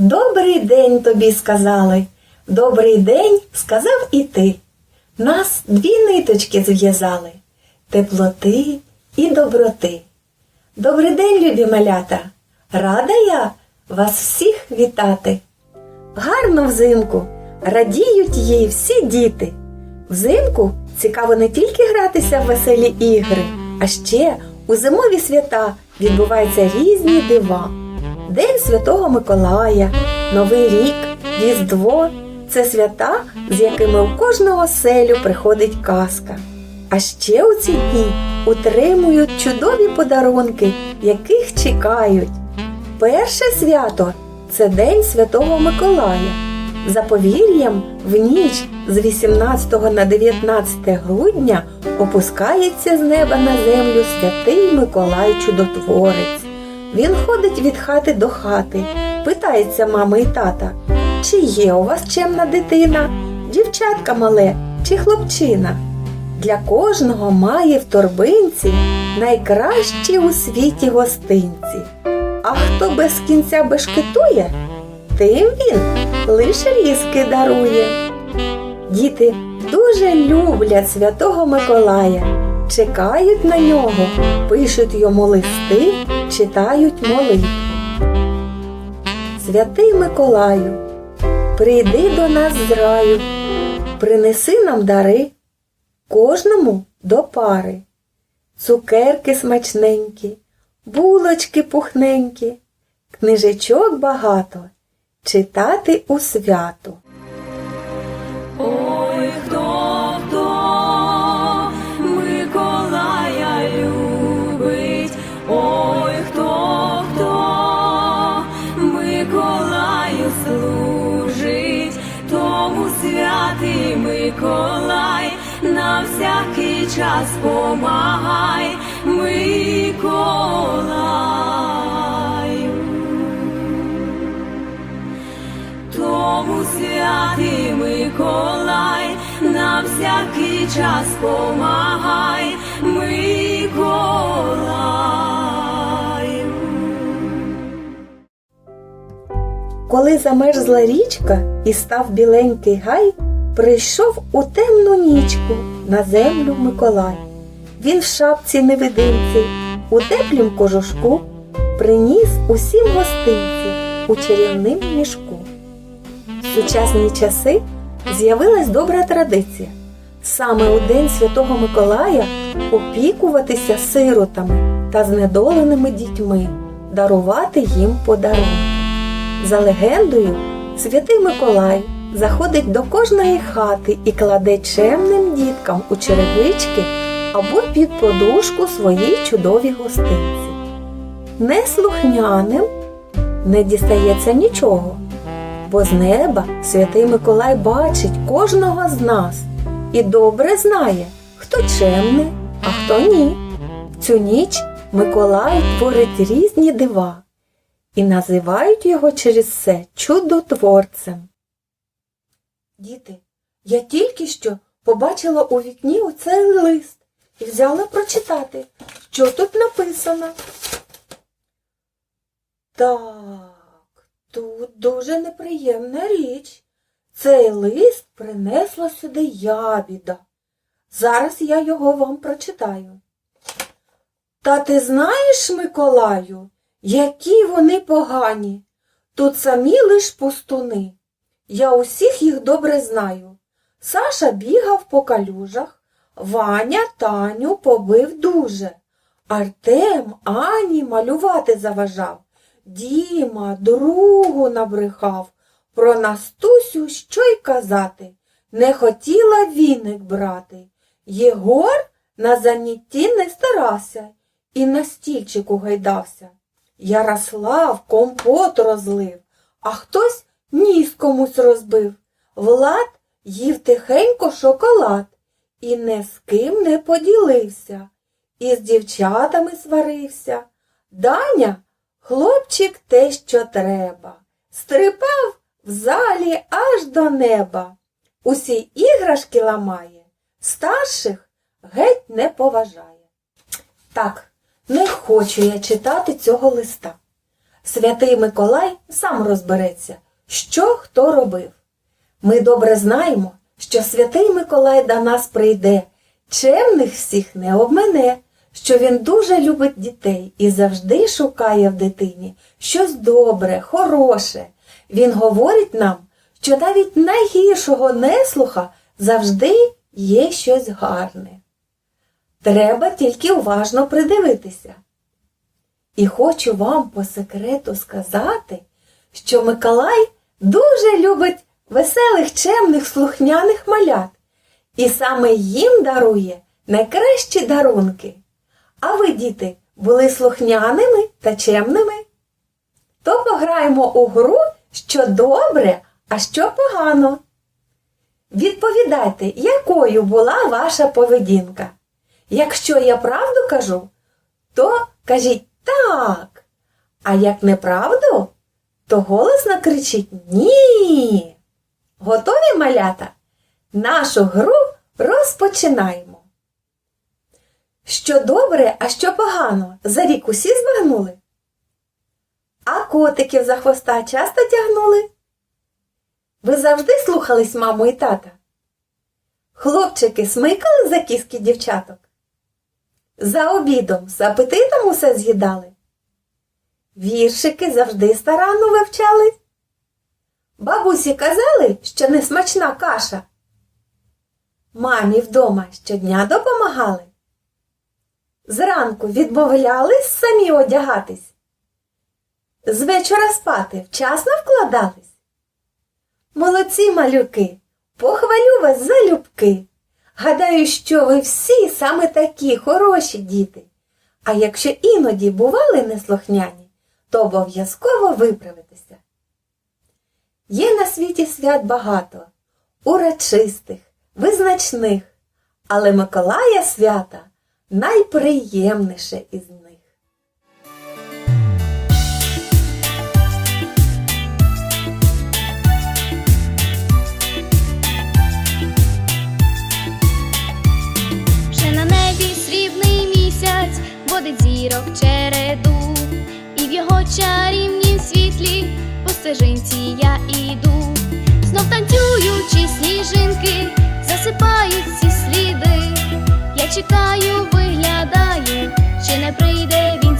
Добрий день тобі сказали. Добрий день сказав і ти. Нас дві ниточки зв'язали теплоти і доброти. Добрий день, любі малята! Рада я вас всіх вітати. Гарно взимку радіють їй всі діти. Взимку цікаво не тільки гратися в веселі ігри, а ще у зимові свята відбуваються різні дива. День Святого Миколая, Новий рік, Різдво це свята, з якими у кожного селю приходить казка. А ще у ці дні утримують чудові подарунки, яких чекають. Перше свято це День Святого Миколая. За повір'ям, в ніч з 18 на 19 грудня опускається з неба на землю святий Миколай Чудотворець. Він ходить від хати до хати, питається мами і тата, чи є у вас чемна дитина, дівчатка мале чи хлопчина. Для кожного має в торбинці найкращі у світі гостинці. А хто без кінця бешкетує, тим він лише різки дарує. Діти дуже люблять святого Миколая, чекають на нього, пишуть йому листи, читають молитви. Святий Миколаю, прийди до нас з раю, принеси нам дари, кожному до пари, цукерки смачненькі, булочки пухненькі, книжечок багато, читати у свято. Миколай на всякий час помагай Миколаю. Тому святий Миколай на всякий час помагай Миколаю. Коли замерзла річка і став біленький гай, прийшов у темну нічку на землю Миколай. Він в шапці невидимці, у теплім кожушку, приніс усім гостинці у чарівним мішку. В сучасні часи з'явилась добра традиція саме у День Святого Миколая опікуватися сиротами та знедоленими дітьми, дарувати їм подарунки. За легендою, святий Миколай заходить до кожної хати і кладе чемним діткам у черевички або під подушку свої чудові гостинці. Неслухняним не дістається нічого, бо з неба святий Миколай бачить кожного з нас і добре знає, хто чемний, а хто ні. В цю ніч Миколай творить різні дива і називають його через це чудотворцем. Діти, я тільки що побачила у вікні оцей лист і взяла прочитати, що тут написано. Так, тут дуже неприємна річ. Цей лист принесла сюди ябіда. Зараз я його вам прочитаю. Та ти знаєш, Миколаю, які вони погані. Тут самі лиш пустуни. Я усіх їх добре знаю. Саша бігав по калюжах, Ваня Таню побив дуже. Артем Ані малювати заважав. Діма другу набрехав. Про Настусю що й казати. Не хотіла віник брати. Єгор на занятті не старався і на стільчику гайдався. Ярослав компот розлив, а хтось ніс комусь розбив. Влад їв тихенько шоколад і не з ким не поділився, і з дівчатами сварився. Даня хлопчик те, що треба, стрибав в залі аж до неба. Усі іграшки ламає, старших геть не поважає. Так, не хочу я читати цього листа. святий Миколай сам розбереться, що хто робив. Ми добре знаємо, що святий Миколай до нас прийде, чемних всіх не обмене, що він дуже любить дітей і завжди шукає в дитині щось добре, хороше. Він говорить нам, що навіть найгіршого неслуха завжди є щось гарне. Треба тільки уважно придивитися. І хочу вам по секрету сказати, що Миколай дуже любить веселих, чемних, слухняних малят, і саме їм дарує найкращі дарунки. А ви, діти, були слухняними та чемними? То пограємо у гру, що добре, а що погано. Відповідайте, якою була ваша поведінка. Якщо я правду кажу, то кажіть так. А як неправду, то голосно кричіть ні. Готові малята? Нашу гру розпочинаємо. Що добре, а що погано, за рік усі збагнули? А котиків за хвоста часто тягнули? Ви завжди слухались маму і тата? Хлопчики смикали за кіски дівчаток? За обідом з апетитом усе з'їдали? Віршики завжди старанно вивчали? Бабусі казали, що несмачна каша? Мамі вдома щодня допомагали? Зранку відмовлялись самі одягатись? З вечора спати вчасно вкладались? Молодці малюки, похвалю вас за любки. Гадаю, що ви всі саме такі хороші діти. А якщо іноді бували неслухняні, то обов'язково виправитеся. Є на світі свят багато, урочистих, визначних, але Миколая свята найприємніше із них. Вже на небі срібний місяць водить зірок череду, в його чарівнім світлі по стежинці я іду. Знов танцюючи сніжинки, засипають всі сліди. Я чекаю, виглядаю, чи не прийде він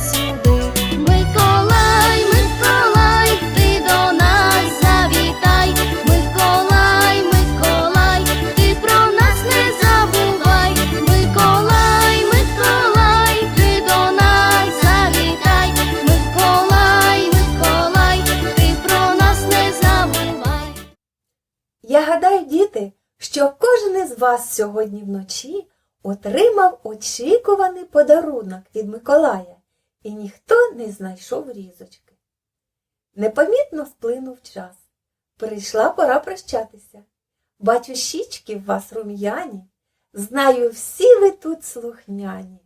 що кожен із вас сьогодні вночі отримав очікуваний подарунок від Миколая, і ніхто не знайшов різочки. Непомітно вплинув час. Прийшла пора прощатися. Бачу, щічки в вас рум'яні. Знаю, всі ви тут слухняні.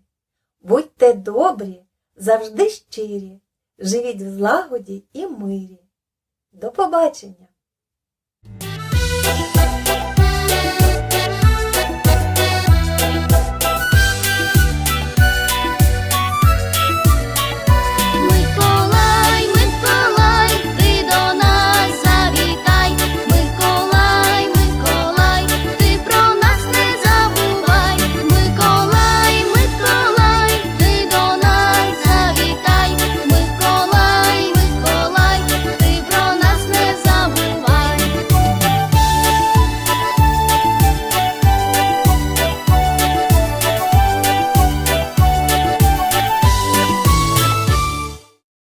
Будьте добрі, завжди щирі, живіть в злагоді і мирі. До побачення!